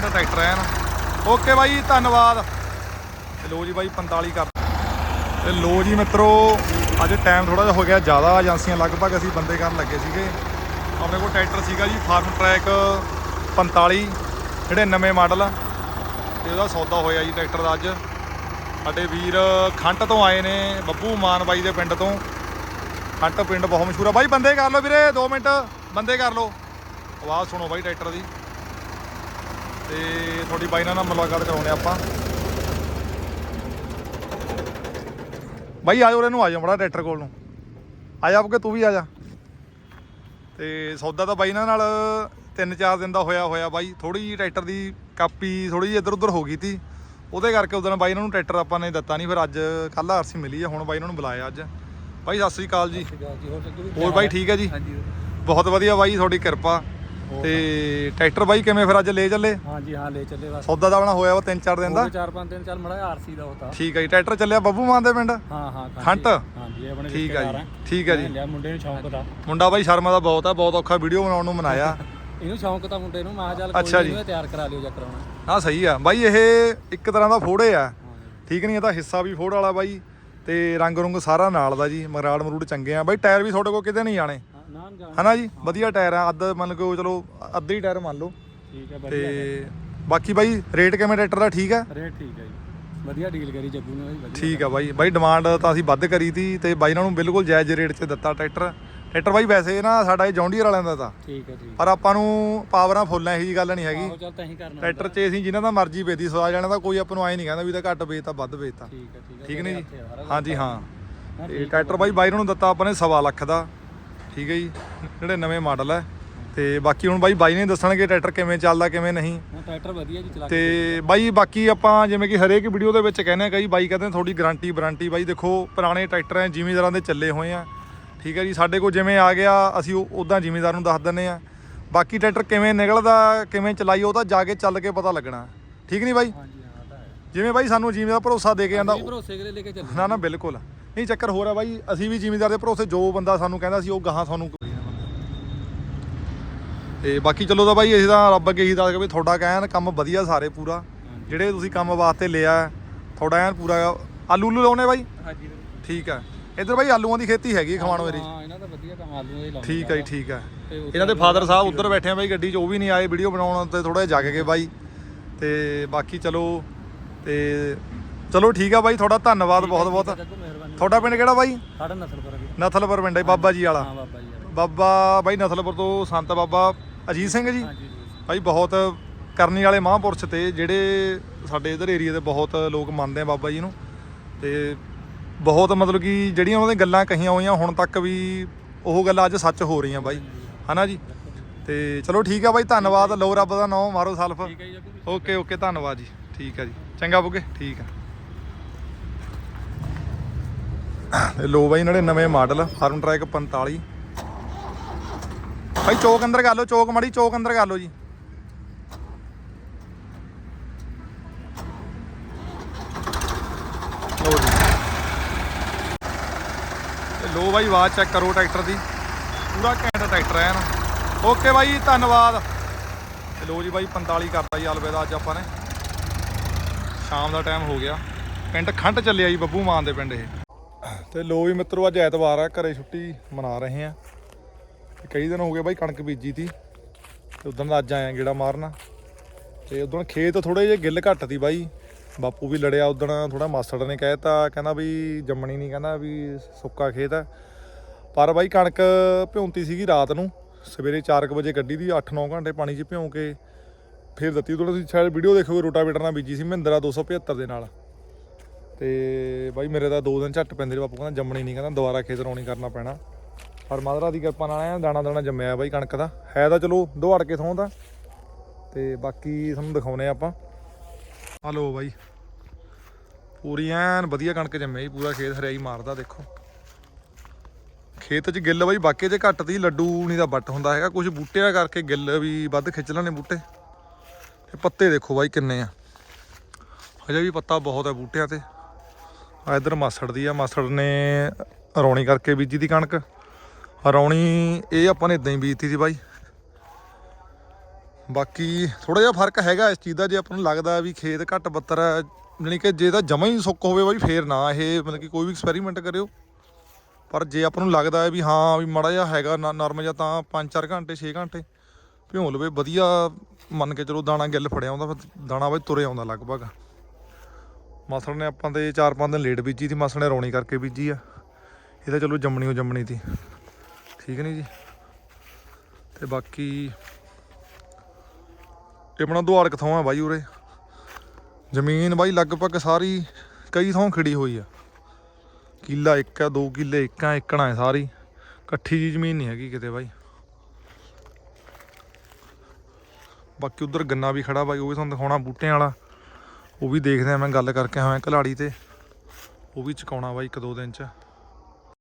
Tractor ਹੈ ਨਾ। Okay ਬਾਈ, ਧੰਨਵਾਦ। ਤੇ ਲੋ ਜੀ ਬਾਈ 45 ਕਰ। ਤੇ ਲੋ ਜੀ ਮਿੱਤਰੋ, ਅੱਜ ਟਾਈਮ ਥੋੜਾ ਜਿਹਾ ਹੋ ਗਿਆ, ਜ਼ਿਆਦਾ ਏਜੰਸੀਆਂ ਲਗਭਗ ਅਸੀਂ ਬੰਦੇ ਕਰਨ ਲੱਗੇ ਸੀਗੇ। ਆਪਣੇ ਕੋਲ ਟਰੈਕਟਰ ਸੀਗਾ ਜੀ ਫਾਰਮ ਟਰੈਕ 45 ਜਿਹੜੇ ਨਵੇਂ ਮਾਡਲ ਆ। ਤੇ ਉਹਦਾ ਸੌਦਾ ਹੋਇਆ ਜੀ ਟਰੈਕਟਰ ਦਾ ਅੱਜ। ਸਾਡੇ ਵੀਰ ਖੰਟ ਤੋਂ ਆਏ ਨੇ, ਬੱਬੂ ਮਾਨ ਬਾਈ ਦੇ ਪਿੰਡ ਤੋਂ। ਖੰਟ ਪਿੰਡ ਬਹੁਤ ਮਸ਼ਹੂਰ ਆ। ਬਾਈ, ਬੰਦੇ ਕਰ ਲਓ ਵੀਰੇ 2 ਮਿੰਟ। ਬੰਦੇ ਕਰ ਲਓ। ਆਵਾਜ਼ ਸੁਣੋ ਬਾਈ ਟਰੈਕਟਰ ਦੀ। ਤੇ ਤੁਹਾਡੀ ਬਾਈ ਨਾਲ ਮੁਲਾਕਾਤ ਕਰਾਉਣੇ ਆਪਾਂ। ਬਾਈ ਆਜੋ ਇਹਨੂੰ ਆਜੋ ਮੜਾ ਟਰੈਕਟਰ ਕੋਲ ਨੂੰ। ਆ ਜਾ ਕਿ ਤੂੰ ਵੀ ਆ ਜਾ। ਤੇ ਸੌਦਾ ਤਾਂ ਬਾਈ ਨਾਲ 3-4 ਦਿਨ ਦਾ ਹੋਇਆ ਹੋਇਆ ਬਾਈ। ਥੋੜੀ ਜਿਹੀ ਟਰੈਕਟਰ ਦੀ ਕਾਪੀ ਥੋੜੀ ਜਿਹੀ ਇੱਧਰ ਉੱਧਰ ਹੋ ਗਈ ਤੀ। ਉਹਦੇ ਕਰਕੇ ਉਦੋਂ ਬਾਈ ਇਹਨਾਂ ਨੂੰ ਟਰੈਕਟਰ ਆਪਾਂ ਨੇ ਦਿੱਤਾ ਨਹੀਂ। ਫਿਰ ਅੱਜ ਕੱਲ ਆਰਸੀ ਮਿਲੀ ਆ ਹੁਣ ਬਾਈ ਨੂੰ ਬੁਲਾਇਆ ਅੱਜ। ਬਾਈ ਸਤਿ ਸ੍ਰੀ ਅਕਾਲ ਜੀ। ਹੋਰ ਬਾਈ ਠੀਕ ਹੈ ਜੀ? ਬਹੁਤ ਵਧੀਆ ਬਾਈ ਤੁਹਾਡੀ ਕਿਰਪਾ। ਤੇ ਟਰੈਕਟਰ ਬਾਈ ਕਿਵੇਂ ਫਿਰ ਅੱਜ ਲੈ ਚੱਲੇ? ਹਾਂਜੀ ਹਾਂ ਲੈ ਚੱਲੇ ਬਸ। ਸੌਦਾ ਦਾ ਆਪਣਾ ਹੋਇਆ ਵਾ 3-4 ਦਿਨ ਦਾ। ਚਾਰ ਪੰਜ ਦਿਨ ਚੱਲ ਮੜਾ ਆਰਸੀ ਦਾ ਹੋਤਾ ਠੀਕ ਹੈ ਜੀ ਟਰੈਕਟਰ ਚੱਲਿਆ ਬੱਬੂ ਮਾਨ ਦੇ ਪਿੰਡ? ਹਾਂ ਹਾਂ ਖੰਟ? ਹਾਂਜੀ ਇਹ ਆਪਣੇ ਠੀਕ ਆ ਜੀ। ਠੀਕ ਆ ਜੀ। ਮੁੰਡੇ ਨੂੰ ਸ਼ੌਂਕ ਦਾ। ਮੁੰਡਾ ਬਾਈ ਸ਼ਰਮਾ ਦਾ ਬਹੁਤ ਆ ਬਹੁਤ ਔਖਾ ਵੀਡੀਓ ਬਣਾਉਣ ਨੂੰ ਮਨਾਇਆ। ਇਹਨੂੰ ਸ਼ੌਂਕ ਤਾਂ ਮੁੰਡੇ ਨੂੰ ਮੈਂ ਚੱਲ ਕੋਈ। ਨਹੀਂ ਤਿਆਰ ਕਰਾ ਲਿਓ ਜਾ ਕਰਾਉਣਾ। ਹਾਂ ਸਹੀ ਆ। ਬਾਈ ਇਹ ਇੱਕ ਤਰ੍ਹਾਂ ਦਾ ਫੋੜੇ ਆ। ਠੀਕ ਨਹੀਂ ਇਹ ਤਾਂ ਹਿੱਸਾ ਵੀ ਫੋੜ ਵਾਲਾ ਬਾਈ। ਤੇ ਰੰਗ ਰੁੰਗ ਸਾਰਾ ਨਾਲ ਦਾ ਜੀ ਮਰਾੜ ਮਰੂੜ ਚੰਗੇ ਆ। ਬਾਈ ਟਾਇਰ ਵੀ ਤੁਹਾਡੇ ਕੋਲ ਕਿਤੇ ਨਹੀਂ ਹਾਂ ਜਾਣ? ਹਨਾ ਜੀ? ਵਧੀਆ ਟਾਇਰ ਆ। ਅੱਧ ਮੰਨ ਕੇ ਚਲੋ ਅੱਧੇ ਹੀ ਟਾਇਰ ਮੰਨ ਲਓ। ਠੀਕ ਹੈ ਵਧੀਆ ਤੇ ਬਾਕੀ ਬਾਈ ਰੇਟ ਕਿਵੇਂ ਟਰੈਕਟਰ ਦਾ? ਠੀਕ ਆ ਰੇਟ ਠੀਕ ਹੈ ਜੀ। ਵਧੀਆ ਡੀਲ ਕਰੀ ਜੱਗੂ ਨੇ ਵਧੀਆ ਠੀਕ ਆ ਬਾਈ। ਬਾਈ ਡਿਮਾਂਡ ਤਾਂ ਅਸੀਂ ਵੱਧ ਕਰੀ ਤੀ ਤੇ ਬਾਈ ਇਹਨਾਂ ਨੂੰ ਬਿਲਕੁਲ ਜਾਇਜ਼ ਰੇਟ 'ਚ ਦਿੱਤਾ ਟਰੈਕਟਰ। ਟਰੈਕਟਰ ਬਾਈ ਵੈਸੇ ਨਾ ਸਾਡਾ ਇਹ ਜੌਂਡੀਅਰ ਵਾਲਿਆਂ ਦਾ ਤਾਂ। ਠੀਕ ਹੈ ਠੀਕ ਪਰ ਆਪਾਂ ਨੂੰ ਪਾਵਰਾਂ ਫੁੱਲਾਂ ਇਹੀ ਜੀ ਗੱਲ ਨਹੀਂ ਹੈਗੀ। ਆਹੋ ਚੱਲ ਤਾਂ ਹੀ ਕਰਨਾ ਟਰੈਕਟਰ 'ਚ ਅਸੀਂ ਜਿਨ੍ਹਾਂ ਦਾ ਮਰਜ਼ੀ ਵੇਚਦੀ ਸਵਾ ਜਾਣਾ ਤਾਂ ਕੋਈ ਆਪਾਂ ਨੂੰ ਐ ਨਹੀਂ ਕਹਿੰਦਾ ਵੀ ਤਾਂ ਘੱਟ ਵੇਚਤਾ ਵੱਧ ਵੇਚਤਾ। ਠੀਕ ਹੈ ਠੀਕ ਹੈ। ਠੀਕ ਜੀ? ਹਾਂਜੀ ਹਾਂ। ਹਾਂ, ਤੇ ਟਰੈਕਟਰ ਬਾਈ ਬਾਈ ਨੂੰ ਦਿੱਤਾ ਆਪਾਂ ਨੇ ਸਵਾ ਲੱਖ ਦਾ। ਠੀਕ ਹੈ ਜੀ। ਜਿਹੜੇ ਨਵੇਂ ਮਾਡਲ ਹੈ ਤੇ ਬਾਕੀ ਹੁਣ ਬਾਈ ਬਾਈ ਨੇ ਦੱਸਣਗੇ ਟਰੈਕਟਰ ਕਿਵੇਂ ਚੱਲਦਾ ਕਿਵੇਂ ਨਹੀਂ। ਟਰੈਕਟਰ ਵਧੀਆ ਜੀ ਚਲਾ ਤੇ ਬਾਈ ਬਾਕੀ ਆਪਾਂ ਜਿਵੇਂ ਕਿ ਹਰੇਕ ਵੀਡੀਓ ਦੇ ਵਿੱਚ ਕਹਿੰਦੇ ਆ ਕਈ ਬਾਈ ਕਹਿੰਦੇ ਤੁਹਾਡੀ ਗਾਰੰਟੀ ਵਾਰੰਟੀ। ਬਾਈ ਦੇਖੋ ਪੁਰਾਣੇ ਟਰੈਕਟਰ ਐ ਜ਼ਿਮੀਂਦਾਰਾਂ ਦੇ ਚੱਲੇ ਹੋਏ ਆ। ਠੀਕ ਹੈ ਜੀ ਸਾਡੇ ਕੋਲ ਜਿਵੇਂ ਆ ਗਿਆ ਅਸੀਂ ਉਦਾਂ ਜ਼ਿਮੀਂਦਾਰ ਨੂੰ ਦੱਸ ਦਿੰਨੇ ਆ। ਬਾਕੀ ਟਰੈਕਟਰ ਕਿਵੇਂ ਨਿਕਲਦਾ ਕਿਵੇਂ ਚਲਾਈ ਉਹ ਤਾਂ ਜਾ ਕੇ ਚੱਲ ਕੇ ਪਤਾ ਲੱਗਣਾ। ਠੀਕ ਨਹੀਂ ਬਾਈ? ਹਾਂਜੀ ਹਾਂ ਤਾਂ ਹੈ। ਜਿਵੇਂ ਬਾਈ ਸਾਨੂੰ ਜ਼ਿਮੀਂਦਾਰ ਭਰੋਸਾ ਦੇ ਕੇ ਜਾਂਦਾ ਭਰੋਸੇ ਕਰੇ ਲੈ ਕੇ ਚੱਲ ਨਾ ਨਾ ਬਿਲਕੁਲ। ਨਹੀਂ ਚੱਕਰ ਹੋ ਰਿਹਾ ਬਾਈ ਅਸੀਂ ਵੀ ਜ਼ਿਮੀਂਦਾਰ ਦੇ ਭਰੋਸੇ ਜੋ ਬੰਦਾ ਸਾਨੂੰ ਕਹਿੰਦਾ ਸੀ ਉਹ ਗਾਹਾਂ ਸਾਨੂੰ ਤੇ ਬਾਕੀ ਚਲੋ ਤਾਂ ਬਾਈ ਅਸੀਂ ਤਾਂ ਰੱਬ ਅੱਗੇ ਹੀ ਦੱਸ ਕੇ ਵੀ ਤੁਹਾਡਾ ਕਹਿਣ ਕੰਮ ਵਧੀਆ ਸਾਰੇ ਪੂਰਾ। ਜਿਹੜੇ ਤੁਸੀਂ ਕੰਮ ਵਾਸਤੇ ਲਿਆ ਤੁਹਾਡਾ ਐਨ ਪੂਰਾ ਆਲੂ ਉਲੂ ਲਾਉਣੇ ਬਾਈ? ਹਾਂਜੀ ਠੀਕ ਹੈ ਇੱਧਰ ਬਾਈ ਆਲੂਆਂ ਦੀ ਖੇਤੀ ਹੈਗੀ ਹੈ ਖਵਾਣੋ ਮੇਰੀ। ਹਾਂ ਇਹਨਾਂ ਦਾ ਵਧੀਆ ਕੰਮ ਆਲੂ ਦੇ ਲਾਉਂਦੇ ਠੀਕ ਹੈ ਜੀ ਠੀਕ ਹੈ ਇਹਨਾਂ ਦੇ ਫਾਦਰ ਸਾਹਿਬ ਉੱਧਰ ਬੈਠੇ ਆ ਬਾਈ ਗੱਡੀ 'ਚ ਉਹ ਵੀ ਨਹੀਂ ਆਏ ਵੀਡੀਓ ਬਣਾਉਣ ਤੇ ਥੋੜਾ ਜਿਹਾ ਜਗ ਗਏ ਬਾਈ। ਤੇ ਬਾਕੀ ਚਲੋ ਤੇ ਚਲੋ ਠੀਕ ਆ ਬਾਈ ਤੁਹਾਡਾ ਧੰਨਵਾਦ ਬਹੁਤ ਬਹੁਤ ਤੁਹਾਡਾ ਪਿੰਡ ਕਿਹੜਾ ਬਾਈ? ਸਾਡਾ ਨਸਲ ਪਰ ਵੀ ਨਥਲਪੁਰ ਪਿੰਡ ਹੈ ਬਾਬਾ ਜੀ ਵਾਲਾ। ਹਾਂ ਬਾਬਾ ਜੀ ਵਾਲਾ। ਬਾਬਾ ਬਾਈ ਨਥਲਪੁਰ ਤੋਂ ਸੰਤ ਬਾਬਾ ਅਜੀਤ ਸਿੰਘ ਜੀ। ਹਾਂਜੀ ਜੀ ਭਾਈ ਬਹੁਤ ਕਰਨੀ ਵਾਲੇ ਮਹਾਂਪੁਰਸ਼ ਤੇ ਜਿਹੜੇ ਸਾਡੇ ਇਧਰ ਏਰੀਆ ਦੇ ਬਹੁਤ ਲੋਕ ਮੰਨਦੇ ਆ ਬਾਬਾ ਜੀ ਨੂੰ। ਤੇ ਬਹੁਤ ਮਤਲਬ ਕਿ ਜਿਹੜੀਆਂ ਉਹਨਾਂ ਦੀਆਂ ਗੱਲਾਂ ਕਹੀਆਂ ਹੋਈਆਂ ਹੁਣ ਤੱਕ ਵੀ ਉਹ ਗੱਲਾਂ ਅੱਜ ਸੱਚ ਹੋ ਰਹੀਆਂ ਬਾਈ। ਹਨਾ ਜੀ? ਤੇ ਚਲੋ ਠੀਕ ਆ ਬਾਈ ਧੰਨਵਾਦ। ਲਓ ਰੱਬ ਦਾ ਨਾਮ ਮਾਰੋ ਸਲਫ। ਓਕੇ ਓਕੇ ਧੰਨਵਾਦ ਜੀ। ਠੀਕ ਆ ਜੀ। ਚੰਗਾ ਬੁਗੇ ਠੀਕ ਆ। ਤੇ ਲੋ ਬਾਈ ਇਹਨਾਂ ਦੇ ਨਵੇਂ ਮਾਡਲ ਫਾਰਮ ਟਰੈਕ 45 ਭਾਈ ਚੌਕ ਅੰਦਰ ਕਰ ਲਓ, ਚੌਕ ਮਾੜੀ, ਚੌਕ ਅੰਦਰ ਕਰ ਲਓ ਜੀ। ਲਓ ਜੀ। ਤੇ ਲੋ ਬਾਈ ਆਵਾਜ਼ ਚੈੱਕ ਕਰੋ ਟਰੈਕਟਰ ਦੀ। ਪੂਰਾ ਘੈਂਟ ਟਰੈਕਟਰ ਹੈ ਨਾ ਓਕੇ ਬਾਈ, ਧੰਨਵਾਦ। ਤੇ ਲੋ ਜੀ ਬਾਈ 45 ਕਰਤਾ ਜੀ ਅਲਵੇ ਦਾ ਅੱਜ ਆਪਾਂ ਨੇ। ਸ਼ਾਮ ਦਾ ਟਾਈਮ ਹੋ ਗਿਆ। ਪਿੰਡ ਖੰਡ ਚੱਲਿਆ ਜੀ ਬੱਬੂ ਮਾਨ ਦੇ ਪਿੰਡ ਇਹ। ਤੇ ਲੋ ਵੀ ਮਿੱਤਰੋ, ਅੱਜ ਐਤਵਾਰ ਆ, ਘਰੇ ਛੁੱਟੀ ਮਨਾ ਰਹੇ ਆ। ਤੇ ਕਈ ਦਿਨ ਹੋ ਗਏ ਬਾਈ ਕਣਕ ਬੀਜੀ ਤੀ, ਤੇ ਉਦੋਂ ਦਾ ਅੱਜ ਆਇਆ ਗੇੜਾ ਮਾਰਨਾ। ਤੇ ਉਦੋਂ ਖੇਤ ਥੋੜੇ ਜਿਹੇ ਗਿੱਲ ਘੱਟ ਤੀ ਬਾਈ, ਬਾਪੂ ਵੀ ਲੜਿਆ ਉਦੋਂ ਥੋੜਾ ਮਾਸੜ ਨੇ ਕਹਿਤਾ ਕਹਿੰਦਾ ਵੀ ਜੰਮਣੀ ਨਹੀਂ ਕਹਿੰਦਾ ਵੀ ਸੁੱਕਾ ਖੇਤ ਹੈ ਪਰ ਬਾਈ ਕਣਕ ਭਿਉਂਤੀ ਸੀਗੀ ਰਾਤ ਨੂੰ, ਸਵੇਰੇ 4:00 ਵਜੇ ਕੱਢੀ ਦੀ 8-9 ਘੰਟੇ ਪਾਣੀ 'ਚ ਭਿਉਂ ਕੇ ਫਿਰ ਦਿੱਤੀ। ਉਦੋਂ ਤੁਸੀਂ ਸ਼ਾਇਦ ਵੀਡੀਓ ਦੇਖੋਗੇ, ਰੋਟਾਵੇਟਰ ਨਾਲ ਬੀਜੀ ਸੀ ਮਹਿੰਦਰਾ 275 ਦੇ ਨਾਲ। ਤੇ ਬਾਈ ਮੇਰੇ ਤਾਂ ਦੋ ਦਿਨ ਝੱਟ ਪੈਂਦੇ ਨੇ ਬਾਪੂ, ਕਹਿੰਦਾ ਜੰਮਣੀ ਨਹੀਂ, ਕਹਿੰਦਾ ਦੁਬਾਰਾ ਖੇਤ ਰੌਣੀ ਕਰਨਾ ਪੈਣਾ। ਪਰ ਮਾਦਰਾ ਦੀ ਕਿਰਪਾ ਨਾਲ ਐਂ ਦਾਣਾ ਦਾਣਾ ਜੰਮਿਆ ਬਾਈ ਕਣਕ ਦਾ। ਹੈ ਤਾਂ ਚਲੋ ਦੁਹਾੜ ਕੇ ਥੋਂ ਦਾ ਤੇ ਬਾਕੀ ਤੁਹਾਨੂੰ ਦਿਖਾਉਨੇ ਆਪਾਂ। ਆ ਲੋ ਬਾਈ। ਪੂਰੀ ਐਨ ਵਧੀਆ ਕਣਕ ਜੰਮਿਆ ਜੀ ਪੂਰਾ ਖੇਤ ਹਰਿਆਈ ਮਾਰਦਾ, ਦੇਖੋ। ਖੇਤ 'ਚ ਗਿੱਲ ਬਾਈ ਬਾਕੀ 'ਚ ਘੱਟ ਦੀ ਲੱਡੂ ਨਹੀਂ ਦਾ ਵੱਟ ਹੁੰਦਾ ਹੈਗਾ। ਕੁਝ ਬੂਟਿਆਂ ਕਰਕੇ ਗਿੱਲ ਵੀ ਵੱਧ ਖਿੱਚ ਲੈਣੇ ਬੂਟੇ। ਤੇ ਪੱਤੇ ਦੇਖੋ ਬਾਈ ਕਿੰਨੇ ਆ। ਹਜੇ ਵੀ ਪੱਤਾ ਬਹੁਤ ਹੈ ਬੂਟਿਆਂ ਤੇ। ਆ ਇਧਰ ਮਾਸੜ ਦੀ ਆ, ਮਾਸੜ ਨੇ ਰੌਣੀ ਕਰਕੇ ਬੀਜੀ ਦੀ ਕਣਕ। ਰੌਣੀ, ਇਹ ਆਪਾਂ ਨੇ ਇਦਾਂ ਹੀ ਬੀਜਤੀ ਸੀ ਬਾਈ। ਬਾਕੀ ਥੋੜਾ ਜਿਹਾ ਫ਼ਰਕ ਹੈਗਾ ਇਸ ਚੀਜ਼ ਦਾ, ਜੇ ਆਪਾਂ ਨੂੰ ਲੱਗਦਾ ਵੀ ਖੇਤ ਘੱਟ ਬੱਤਰ ਹੈ ਜਾਣੀ ਕਿ ਜੇ ਤਾਂ ਜਮਾ ਹੀ ਸੁੱਕ ਹੋਵੇ ਬਾਈ, ਫੇਰ ਨਾ, ਇਹ ਮਤਲਬ ਕਿ ਕੋਈ ਵੀ ਐਕਸਪੈਰੀਮੈਂਟ ਕਰਿਓ। ਪਰ ਜੇ ਆਪਾਂ ਨੂੰ ਲੱਗਦਾ ਹੈ ਵੀ ਹਾਂ, ਵੀ ਮਾੜਾ ਜਿਹਾ ਹੈਗਾ ਨਰਮ ਜਿਹਾ, ਤਾਂ 5-4 ਘੰਟੇ 6 ਘੰਟੇ। ਭਿਉਂ ਲਵੇ, ਵਧੀਆ ਮੰਨ ਕੇ ਚਲੋ ਦਾਣਾ ਗਿੱਲ ਫੜਿਆ ਆਉਂਦਾ ਫਿਰ ਦਾਣਾ ਬਾਈ ਤੁਰੇ ਆਉਂਦਾ ਲਗਭਗ। ਮਸਲ ਨੇ ਆਪਾਂ ਤੇ 4-5 ਦਿਨ ਲੇਟ ਬੀਜੀ ਸੀ ਮਸਲ ਨੇ ਰੌਣੀ ਕਰਕੇ ਬੀਜੀ ਆ। ਇਹ ਤਾਂ ਚਲੋ ਜੰਮਣੀ ਓ ਜੰਮਣੀ ਸੀ। ਠੀਕ ਨਹੀਂ ਜੀ? ਤੇ ਬਾਕੀ ਇਹ ਆਪਣਾ ਦੁਆਰ ਕਿੱਥੋਂ ਆ ਬਾਈ ਉਰੇ। ਜ਼ਮੀਨ ਬਾਈ ਲਗਭਗ ਸਾਰੀ ਕਈ ਥਾਂ ਖਿੜੀ ਹੋਈ ਆ। ਕਿੱਲਾ ਇੱਕ ਆ, ਦੋ ਕਿੱਲੇ ਇੱਕ ਆ, ਇੱਕਣਾ ਹੈ ਸਾਰੀ। ਇਕੱਠੀ ਜੀ ਜ਼ਮੀਨ ਨਹੀਂ ਹੈਗੀ ਕਿਤੇ ਬਾਈ। ਬਾਕੀ ਉਧਰ ਗੰਨਾ ਵੀ ਖੜਾ ਬਾਈ, ਉਹ ਵੀ ਤੁਹਾਨੂੰ ਦਿਖਾਉਣਾ ਬੂਟਿਆਂ ਵਾਲਾ। ਉਹ ਵੀ ਦੇਖਦੇ ਆ ਮੈਂ ਗੱਲ ਕਰਕੇ ਆਇਆ ਕਲਾੜੀ ਤੇ। ਉਹ ਵੀ ਚਕਾਉਣਾ ਬਾਈ ਇੱਕ ਦੋ ਦਿਨ ਚ।